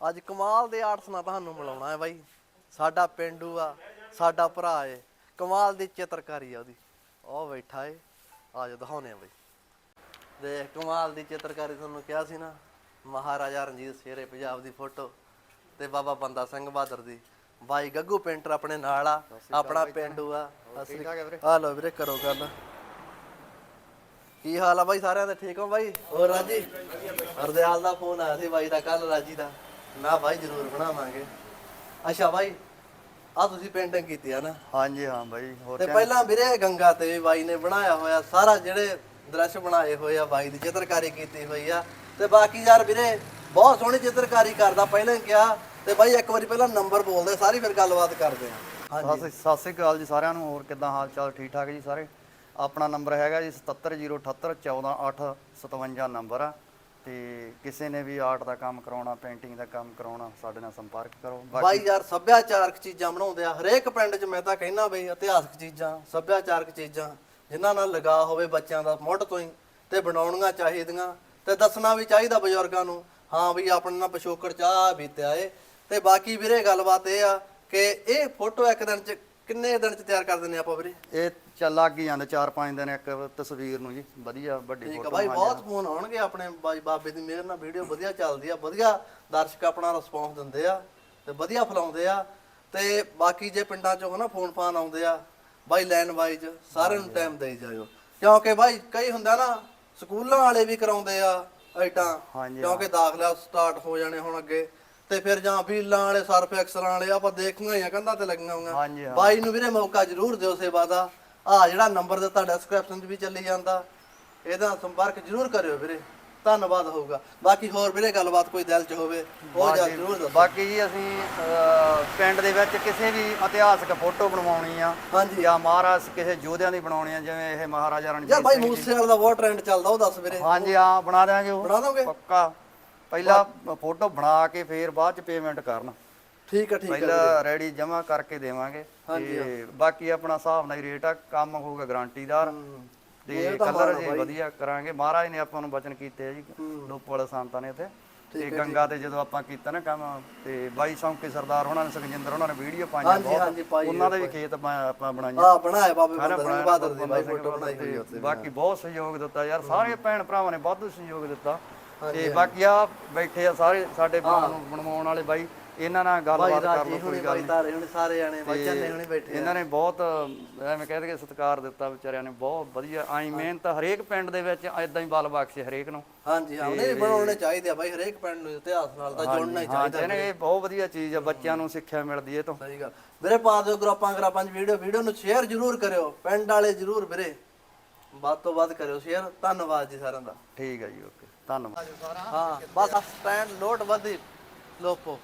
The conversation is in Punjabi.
ਅੱਜ ਕਮਾਲ ਦੇ ਆਰਟਸ ਨਾਲ ਤੁਹਾਨੂੰ ਮਿਲਾਉਣਾ ਹੈ ਬਾਈ। ਸਾਡਾ ਪਿੰਡੂ ਆ ਸਾਡਾ ਭਰਾ ਏ। ਕਮਾਲ ਦੀ ਚਿੱਤਰਕਾਰੀ ਆ ਉਹਦੀ। ਉਹ ਬੈਠਾ ਏ। ਆਜੋ ਦਿਖਾਉਨੇ ਆ ਬਾਈ। ਦੇਖ ਕਮਾਲ ਦੀ ਚਿੱਤਰਕਾਰੀ ਤੁਹਾਨੂੰ ਕਿਹਾ ਸੀ ਨਾ। ਮਹਾਰਾਜਾ ਰਣਜੀਤ ਸ਼ੇਰੇ ਪੰਜਾਬ ਦੀ ਫੋਟੋ ਤੇ ਬਾਬਾ ਬੰਦਾ ਸਿੰਘ ਬਹਾਦਰ ਦੀ। ਬਾਈ ਗੱਗੂ ਪੇਂਟਰ ਆਪਣੇ ਨਾਲ ਆ ਆਪਣਾ ਪਿੰਡੂ ਆ। ਅਸਲੀ ਆ ਲੋ ਵੀਰੇ ਕਰੋ ਗੱਲ। ਕੀ ਹਾਲ ਆ ਬਾਈ ਸਾਰਿਆਂ ਦੇ? ਠੀਕ ਹੋ ਬਾਈ? ਹੋਰ ਰਾਜੀ? ਹਰਦਿਆਲ ਦਾ ਫੋਨ ਆਇਆ ਸੀ ਬਾਈ ਦਾ ਕੱਲ ਰਾਜੀ ਦਾ। ਨਾ ਬਾਈ ਜ਼ਰੂਰ ਬਣਾਵਾਂਗੇ। ਅੱਛਾ ਬਾਈ ਆ ਤੁਸੀਂ ਪੇਂਟਿੰਗ ਕੀਤੀ ਆ ਨਾ? ਹਾਂਜੀ ਹਾਂ ਬਾਈ ਹੋਰ ਤੇ ਪਹਿਲਾਂ ਵੀਰੇ ਗੰਗਾ ਤੇ ਵੀ ਬਾਈ ਨੇ ਬਣਾਇਆ ਹੋਇਆ ਸਾਰਾ ਜਿਹੜੇ ਦ੍ਰਿਸ਼ ਬਣਾਏ ਹੋਏ ਆ ਬਾਈ ਦੀ ਚਿੱਤਰਕਾਰੀ ਕੀਤੀ ਹੋਈ ਆ। ਤੇ ਬਾਕੀ ਯਾਰ ਵੀਰੇ ਬਹੁਤ ਸੋਹਣੀ ਚਿੱਤਰਕਾਰੀ ਕਰਦਾ ਪਹਿਲਾਂ ਹੀ ਕਿਹਾ। ਤੇ ਬਾਈ ਇੱਕ ਵਾਰੀ ਪਹਿਲਾਂ ਨੰਬਰ ਬੋਲਦੇ ਸਾਰੀ ਫਿਰ ਗੱਲਬਾਤ ਕਰਦੇ ਆ। ਹਾਂਜੀ। ਸਤਿ ਸਤਿ ਸ੍ਰੀ ਅਕਾਲ ਜੀ ਸਾਰਿਆਂ ਨੂੰ ਹੋਰ ਕਿੱਦਾਂ ਹਾਲ ਚਾਲ ਠੀਕ ਠਾਕ ਜੀ ਸਾਰੇ? ਆਪਣਾ ਨੰਬਰ ਹੈਗਾ ਜੀ 7708814757 ਨੰਬਰ ਆ। ਤੇ ਕਿਸੇ ਨੇ ਵੀ ਆਰਟ ਦਾ ਕੰਮ ਕਰਾਉਣਾ ਪੇਂਟਿੰਗ ਦਾ ਕੰਮ ਕਰਾਉਣਾ, ਸਾਡੇ ਨਾਲ ਸੰਪਰਕ ਕਰੋ। ਬਾਈ ਯਾਰ, ਸੱਭਿਆਚਾਰਕ ਚੀਜ਼ਾਂ ਬਣਾਉਂਦੇ ਆ। ਹਰੇਕ ਪਿੰਡ 'ਚ ਮੈਂ ਤਾਂ ਕਹਿਣਾ ਬਈ, ਇਤਿਹਾਸਕ ਚੀਜ਼ਾਂ, ਸੱਭਿਆਚਾਰਕ ਚੀਜ਼ਾਂ, ਜਿਨ੍ਹਾਂ ਨਾਲ ਲਗਾ ਹੋਵੇ ਬੱਚਿਆਂ ਦਾ ਮੁੱਢ ਤੋਂ ਹੀ, ਤੇ ਬਣਾਉਣੀਆਂ ਚਾਹੀਦੀਆਂ। ਤੇ ਦੱਸਣਾ ਵੀ ਚਾਹੀਦਾ ਬਜ਼ੁਰਗਾਂ ਨੂੰ, ਹਾਂ ਵੀ ਆਪਣੇ ਨਾਲ ਪਿਛੋਕੜ ਚਾਹ ਬੀਤਿਆ ਏ ਤੇ ਬਾਕੀ ਵੀਰੇ, ਗੱਲਬਾਤ ਇਹ ਆ ਕਿ ਇਹ ਫੋਟੋ ਇੱਕ ਦਿਨ 'ਚ ਕਿੰਨੇ ਦਿਨ 'ਚ ਤਿਆਰ ਕਰ ਦਿੰਦੇ ਆਪਾਂ ਵੀਰੇ? ਇਹ ਚੱਲ ਲੱਗ ਹੀ ਜਾਂਦੇ 4-5 ਦਿਨ ਇੱਕ ਤਸਵੀਰ ਨੂੰ ਜੀ। ਵਧੀਆ ਵੱਡੀ ਠੀਕ ਆ ਫੋਟੋ ਬਾਈ ਬਹੁਤ ਫੋਨ ਆਉਣਗੇ ਆਪਣੇ ਬਾਈ ਬਾਬੇ ਦੀ ਮਿਹਰ ਨਾਲ ਵੀਡੀਓ ਵਧੀਆ ਚੱਲਦੀ ਆ ਵਧੀਆ ਦਰਸ਼ਕ ਆਪਣਾ ਰਿਸਪੌਂਸ ਦਿੰਦੇ ਆ ਤੇ ਵਧੀਆ ਫਲਾਉਂਦੇ ਆ ਤੇ ਬਾਕੀ ਜੇ ਪਿੰਡਾਂ ਚੋਂ ਹਨਾ ਫੋਨ ਫਾਨ ਆਉਂਦੇ ਆ ਬਾਈ ਲਾਈਨ ਵਾਈਜ਼ ਸਾਰਿਆਂ ਨੂੰ ਟਾਈਮ ਦੇਈ ਜਾਇਓ। ਕਿਉਂਕਿ ਬਾਈ ਕਈ ਹੁੰਦਾ ਨਾ ਸਕੂਲਾਂ ਵਾਲੇ ਵੀ ਕਰਾਉਂਦੇ ਆ ਹਾਂਜੀ, ਕਿਉਂਕਿ ਦਾਖਲਾ ਸਟਾਰਟ ਹੋ ਜਾਣੇ ਹੁਣ ਅੱਗੇ। ਤੇ ਫਿਰ ਜਾਂ ਵੀਲਾਂ ਵਾਲੇ ਸਰਫ ਐਕਸਲਾਂ ਵਾਲੇ ਆਪਾਂ ਦੇਖੀਆਂ ਹੀ ਆ ਕੰਧਾਂ ਤੇ ਲੱਗੀਆਂ ਹਾਂਜੀ, ਹੋਈਆਂ ਹਾਂ। ਬਾਈ ਨੂੰ ਵੀਰੇ ਮੌਕਾ ਜ਼ਰੂਰ ਦਿਓ ਸੇਵਾ ਦਾ। ਆ ਜਿਹੜਾ ਨੰਬਰ ਦਿੱਤਾ ਡਿਸਕ੍ਰਿਪਸ਼ਨ 'ਚ ਵੀ ਚੱਲੀ ਜਾਂਦਾ। ਇਹਦਾ ਸੰਪਰਕ ਜ਼ਰੂਰ ਕਰਿਓ ਵੀਰੇ। ਧੰਨਵਾਦ ਹੋਊਗਾ। ਬਾਕੀ ਹੋਰ ਵੀਰੇ ਗੱਲਬਾਤ ਕੋਈ ਦਿਲ 'ਚ ਹੋਵੇ ਉਹ ਜਾ ਜ਼ਰੂਰ ਦੱਸੋ। ਬਾਕੀ ਜੀ ਅਸੀਂ ਅਹ, ਪਿੰਡ ਦੇ ਵਿੱਚ ਕਿਸੇ ਵੀ ਇਤਿਹਾਸਕ ਫੋਟੋ ਬਣਵਾਉਣੀ ਆ ਹਾਂਜੀ। ਜਾਂ ਮਹਾਰਾਜ ਕਿਸੇ ਯੋਧਿਆਂ ਦੀ ਬਣਾਉਣੀ ਆ ਜਿਵੇਂ ਇਹ ਮਹਾਰਾਜਾ ਰਣਜੀਤ ਯਾਰ ਬਾਈ ਸਿੰਘ ਜੀ। ਮੂਸੇ ਵਾਲਾ ਦਾ ਬਹੁਤ ਟ੍ਰੈਂਡ ਚੱਲਦਾ ਉਹ ਦੱਸ ਵੀਰੇ। ਹਾਂਜੀ ਹਾਂ ਬਣਾ ਦਿਆਂਗੇ ਉਹ। ਬਣਾ ਦੋਗੇ? ਪੱਕਾ। ਪਹਿਲਾਂ ਫੋਟੋ ਬਣਾ ਕੇ ਫੇਰ ਬਾਅਦ ਚ ਪੇਮੈਂਟ ਕਰਨ। ਠੀਕ ਆ ਠੀਕ ਵੀਰੇ। ਪਹਿਲਾਂ ਰੈਡੀ ਜਮਾ ਕਰਕੇ ਦੇਵਾਂਗੇ। ਹਾਂਜੀ, ਤੇ ਬਾਕੀ ਆਪਣਾ ਹਿਸਾਬ ਨਾਲ ਹੀ ਰੇਟ ਆ ਕੰਮ ਹੋਊਗਾ ਗਾਰੰਟੀਦਾਰ ਹੂੰ। ਤੇ ਕਲਰ ਜੀ। ਵਧੀਆ ਕਰਾਂਗੇ। ਮਹਾਰਾਜ ਨੇ ਆਪਾਂ ਨੂੰ ਬਚਨ ਕੀਤੇ ਆ ਜੀ ਹੂੰ। ਲੋਪ ਵਾਲੇ ਸੰਤਾਂ ਨੇ ਇੱਥੇ। ਤੇ ਹੈ, ਗੰਗਾ ਤੇ ਜਦੋਂ ਆਪਾਂ ਕੀਤਾ ਨਾ ਕੰਮ ਤੇ ਬਾਈ ਸੌਂਕੇ ਸਰਦਾਰ ਉਹਨਾਂ ਨੇ ਸੁਖਜਿੰਦਰ ਉਹਨਾਂ ਨੇ ਵੀਡੀਓ ਪਾਈਆਂ ਹਾਂਜੀ, ਹਾਂਜੀ, ਪਾਈ ਉਹਨਾਂ ਦੇ ਵੀ ਖੇਤ ਆਪਾਂ ਬਣਾਈਆਂ। ਆ ਬਣਾਇਆ ਬਾਬੇ ਸਾਰਾ ਬੰਦਾ ਸਿੰਘ ਬਣਾਇਆ ਬਹਾਦਰ ਦੀ ਬਾਈ ਫੋਟੋ ਬਣਾਈ ਬਾਕੀ ਬਹੁਤ ਸਹਿਯੋਗ ਦਿੱਤਾ ਯਾਰ। ਸਾਰੇ ਭੈਣ ਭਰਾਵਾਂ ਨੇ ਵਾਧੂ ਸਹਿਯੋਗ ਦਿੱਤਾ। ਤੇ ਬਾਕੀ ਆ ਬੈਠੇ ਆ ਸਾਰੇ ਸਾਡੇ ਨੂੰ ਬਣਵਾਉਣ ਵਾਲੇ ਬਾਈ ਇਹਨਾਂ ਨਾਲ ਗੱਲਬਾਤ ਕਰ ਲਓ ਕੋਈ ਗੱਲ ਤਾਰੇ ਹੁਣੇ ਸਾਰੇ ਜਾਣੇ ਬਾਈ ਚੰਨੇ ਹੁਣੇ ਬੈਠੇ ਇਹਨਾਂ ਨੇ ਬਹੁਤ ਐਵੇਂ ਕਹਿ ਦਈਏ ਸਤਿਕਾਰ ਦਿੱਤਾ ਵਿਚਾਰਿਆਂ ਨੇ ਬਹੁਤ ਵਧੀਆ ਆਈ ਮਿਹਨਤ ਹਰੇਕ ਪਿੰਡ ਦੇ ਵਿੱਚ ਐਦਾਂ ਹੀ ਬਲ ਬਖਸ਼ੇ ਹਰੇਕ ਨੂੰ। ਹਾਂਜੀ ਹਾਂ ਨਹੀਂ ਬਣਾਉਣੇ ਚਾਹੀਦੇ ਆ ਬਾਈ ਹਰੇਕ ਪਿੰਡ ਨੂੰ ਇਤਿਹਾਸ ਨਾਲ ਤਾਂ ਜੁੜਨਾ ਹੀ ਹਾਂ ਚਾਹੀਦਾ ਜਿਹਨੇ ਇਹ ਬਹੁਤ ਵਧੀਆ ਚੀਜ਼ ਆ ਬੱਚਿਆਂ ਨੂੰ ਸਿੱਖਿਆ ਮਿਲਦੀ ਇਹ ਤੋਂ। ਸਹੀ ਗੱਲ। ਵੀਰੇ ਪਾ ਦਿਓ ਗਰੁੱਪਾਂ ਗਰਾਪਾਂ 'ਚ ਵੀਡੀਓ ਵੀਡੀਓ ਨੂੰ ਸ਼ੇਅਰ ਜ਼ਰੂਰ ਕਰਿਓ ਪਿੰਡ ਵਾਲੇ ਜ਼ਰੂਰ ਵੀਰੇ। ਵੱਧ ਤੋਂ ਵੱਧ ਕਰਿਓ ਸ਼ੇਅਰ ਧੰਨਵਾਦ ਜੀ ਸਾਰਿਆਂ ਦਾ। ਠੀਕ ਹੈ ਜੀ ਓਕੇ। ਧੰਨਵਾਦ। ਹਾਂ ਬਸ ਸਟੈਂਡ ਲੋਟ ਵਧੀ ਲੋਪੋ